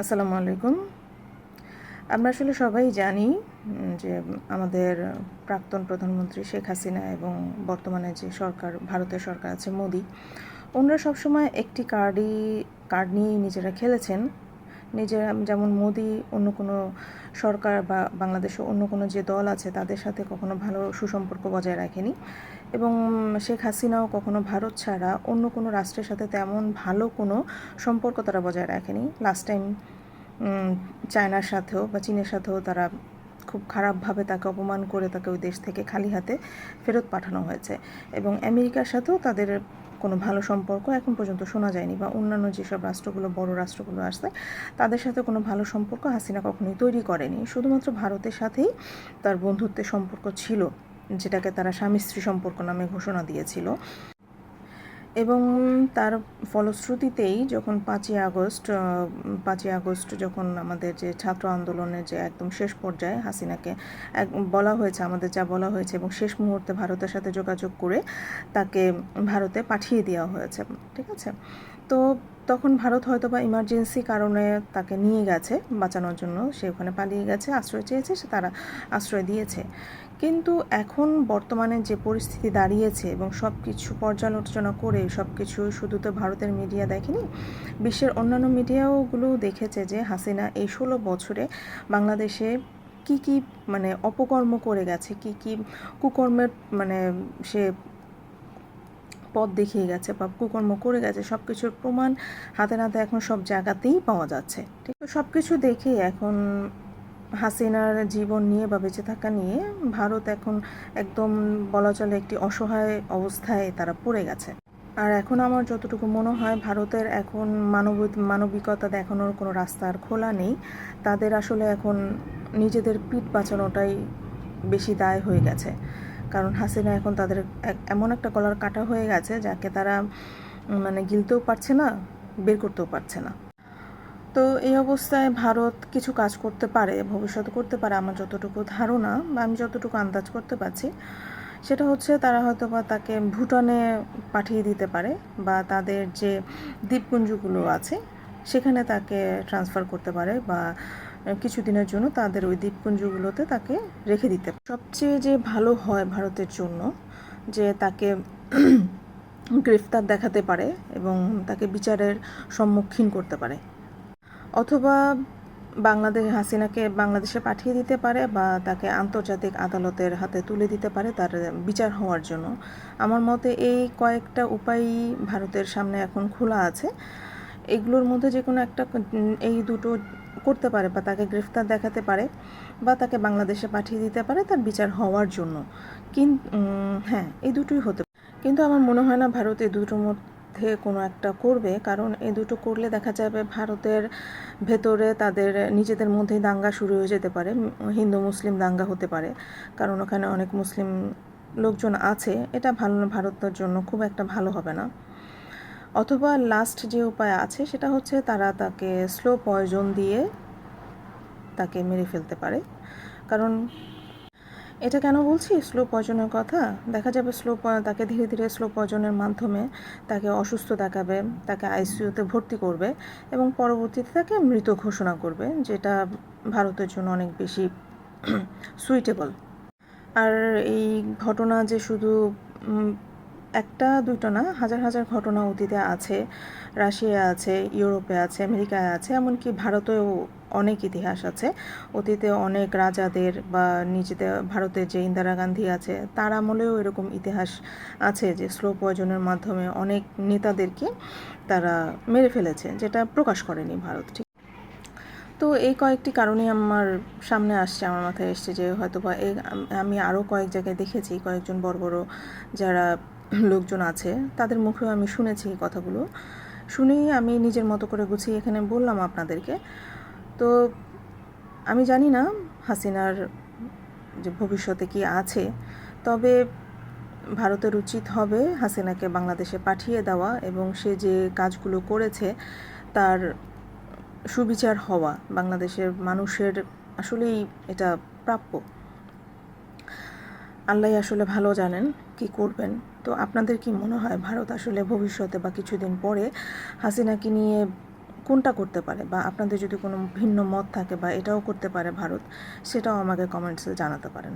আসসালামু আলাইকুম। আমরা আসলে সবাই জানি যে আমাদের প্রাক্তন প্রধানমন্ত্রী শেখ হাসিনা এবং বর্তমানে যে সরকার, ভারতের সরকার আছে মোদি, ওনারা সবসময় একটি কার্ডই, কার্ড নিয়েই নিজেরা খেলেছেন। নিজেরা যেমন মোদি অন্য কোনো সরকার বা বাংলাদেশে অন্য কোনো যে দল আছে, তাদের সাথে কখনো ভালো সুসম্পর্ক বজায় রাখেনি। এবং শেখ হাসিনাও কখনো ভারত ছাড়া অন্য কোনো রাষ্ট্রের সাথে তেমন ভালো কোনো সম্পর্ক তারা বজায় রাখেনি। লাস্ট টাইম চায়নার সাথেও বা চীনের সাথেও তারা খুব খারাপভাবে তাকে অপমান করে তাকে ওই দেশ থেকে খালি হাতে ফেরত পাঠানো হয়েছে। এবং আমেরিকার সাথেও তাদের কোনো ভালো সম্পর্ক এখন পর্যন্ত শোনা যায়নি বা অন্যান্য যেসব রাষ্ট্রগুলো, বড় রাষ্ট্রগুলো আসছে তাদের সাথে কোনো ভালো সম্পর্ক হাসিনা কখনোই তৈরি করেনি। শুধুমাত্র ভারতের সাথেই তার বন্ধুত্বের সম্পর্ক ছিল, যেটাকে তারা স্বামী স্ত্রী সম্পর্ক নামে ঘোষণা দিয়েছিল। এবং তার ফলশ্রুতিতেই যখন পাঁচই আগস্ট পাঁচই আগস্ট যখন আমাদের যে ছাত্র আন্দোলনের যে একদম শেষ পর্যায়ে হাসিনাকে এক, বলা হয়েছে, আমাদের যা বলা হয়েছে এবং শেষ মুহূর্তে ভারতের সাথে যোগাযোগ করে তাকে ভারতে পাঠিয়ে দেওয়া হয়েছে, ঠিক আছে? তো তখন ভারত হয়তো বা ইমার্জেন্সি কারণে তাকে নিয়ে গেছে, বাঁচানোর জন্য। সে ওখানে পালিয়ে গেছে, আশ্রয় চেয়েছে, সে তারা আশ্রয় দিয়েছে। কিন্তু এখন বর্তমানে যে পরিস্থিতি দাঁড়িয়েছে এবং সব কিছু পর্যালোচনা করে সব কিছু শুধু তো ভারতের মিডিয়া দেখেনি, বিশ্বের অন্যান্য মিডিয়াওগুলো দেখেছে যে হাসিনা এই ষোলো বছরে বাংলাদেশে কি কি মানে অপকর্ম করে গেছে, কি কি কুকর্মের মানে সে পথ দেখিয়ে গেছে বা কুকর্ম করে গেছে সব কিছুর প্রমাণ হাতে নাতে এখন সব জায়গাতেই পাওয়া যাচ্ছে। ঠিক সব কিছু দেখে এখন হাসিনার জীবন নিয়ে বা বেঁচে থাকা নিয়ে ভারত এখন একদম বলা চলে একটি অসহায় অবস্থায় তারা পড়ে গেছে। আর এখন আমার যতটুকু মনে হয়, ভারতের এখন মানব মানবিকতা দেখানোর কোনো রাস্তা আর খোলা নেই। তাদের আসলে এখন নিজেদের পিঠ বাঁচানোটাই বেশি দায় হয়ে গেছে। কারণ হাসিনা এখন তাদের এমন একটা কলার কাটা হয়ে গেছে যাকে তারা মানে গিলতেও পারছে না, বের করতেও পারছে না। তো এই অবস্থায় ভারত কিছু কাজ করতে পারে, ভবিষ্যতে করতে পারে আমার যতটুকু ধারণা বা আমি যতটুকু আন্দাজ করতে পারছি, সেটা হচ্ছে তারা হয়তো বা তাকে ভুটানে পাঠিয়ে দিতে পারে বা তাদের যে দ্বীপপুঞ্জগুলো আছে, সেখানে তাকে ট্রান্সফার করতে পারে বা কিছুদিনের জন্য তাদের ওই দ্বীপপুঞ্জগুলোতে তাকে রেখে দিতে সবচেয়ে যে ভালো হয় ভারতের জন্য যে তাকে গ্রেফতার দেখাতে পারে এবং তাকে বিচারের সম্মুখীন করতে পারে। অথবা বাংলাদেশ হাসিনাকে বাংলাদেশে পাঠিয়ে দিতে পারে বা তাকে আন্তর্জাতিক আদালতের হাতে তুলে দিতে পারে তার বিচার হওয়ার জন্য। আমার মতে এই কয়েকটা উপায়ই ভারতের সামনে এখন খোলা আছে। এগুলোর মধ্যে যে কোনো একটা এই দুটো করতে পারে বা তাকে গ্রেফতার দেখাতে পারে বা তাকে বাংলাদেশে পাঠিয়ে দিতে পারে তার বিচার হওয়ার জন্য। কিন্তু হ্যাঁ এই দুটোই হতে কিন্তু আমার মনে হয় না ভারত এই দুটোর মধ্যে কোনো একটা করবে, কারণ এই দুটো করলে দেখা যাবে ভারতের ভেতরে তাদের নিজেদের মধ্যেই দাঙ্গা শুরু হয়ে যেতে পারে। হিন্দু, মুসলিম দাঙ্গা হতে পারে, কারণ ওখানে অনেক মুসলিম লোকজন আছে। এটা ভালো ভারতের জন্য, খুব একটা ভালো হবে না। অথবা লাস্ট যে উপায় আছে, সেটা হচ্ছে তারা তাকে স্লো পয়জন দিয়ে তাকে মেরে ফেলতে পারে। কারণ এটা কেন বলছি? স্লো পয়জনের কথা। দেখা যাবে স্লো তাকে ধীরে ধীরে স্লো পয়জনের মাধ্যমে তাকে অসুস্থ দেখাবে, তাকে আইসিইউতে ভর্তি করবে এবং পরবর্তীতে তাকে মৃত ঘোষণা করবে, যেটা ভারতের জন্য অনেক বেশি সুইটেবল আর এই ঘটনা যে শুধু একটা, দুটো না, হাজার হাজার ঘটনা অতীতে আছে। রাশিয়া আছে, ইউরোপে আছে, আমেরিকায় আছে, এমনকি ভারতেও অনেক ইতিহাস আছে। অতীতে অনেক রাজাদের বা নিজেদের ভারতের যে ইন্দিরা গান্ধী আছে, তার আমলেও এরকম ইতিহাস আছে যে স্লো পয়জনের মাধ্যমে অনেক নেতাদেরকে তারা মেরে ফেলেছে, যেটা প্রকাশ করেনি ভারত, ঠিক। তো এই কয়েকটি কারণে আমার সামনে আসছে, আমার মাথায় এসছে যে হয়তো বা আমি আরও কয়েক জায়গায় দেখেছি, কয়েকজন বড় বড় যারা লোকজন আছে, তাদের মুখেও আমি শুনেছি এই কথাগুলো। শুনেই আমি নিজের মতো করে গুছিয়ে এখানে বললাম আপনাদেরকে। তো আমি জানি না হাসিনার যে ভবিষ্যতে কি আছে, তবে ভারতের উচিত হবে হাসিনাকে বাংলাদেশে পাঠিয়ে দেওয়া এবং সে যে কাজগুলো করেছে, তার সুবিচার হওয়া। বাংলাদেশের মানুষের আসলেই এটা প্রাপ্য। আল্লাহ আসলে ভালো জানেন কি করবেন। তো আপনাদের কি মনে হয় ভারত আসলে ভবিষ্যতে বা কিছুদিন পরে হাসিনাকে নিয়ে কোনটা করতে পারে? বা আপনাদের যদি কোনো ভিন্ন মত থাকে বা এটাও করতে পারে ভারত, সেটাও আমাকে কমেন্টসে জানাতে পারেন।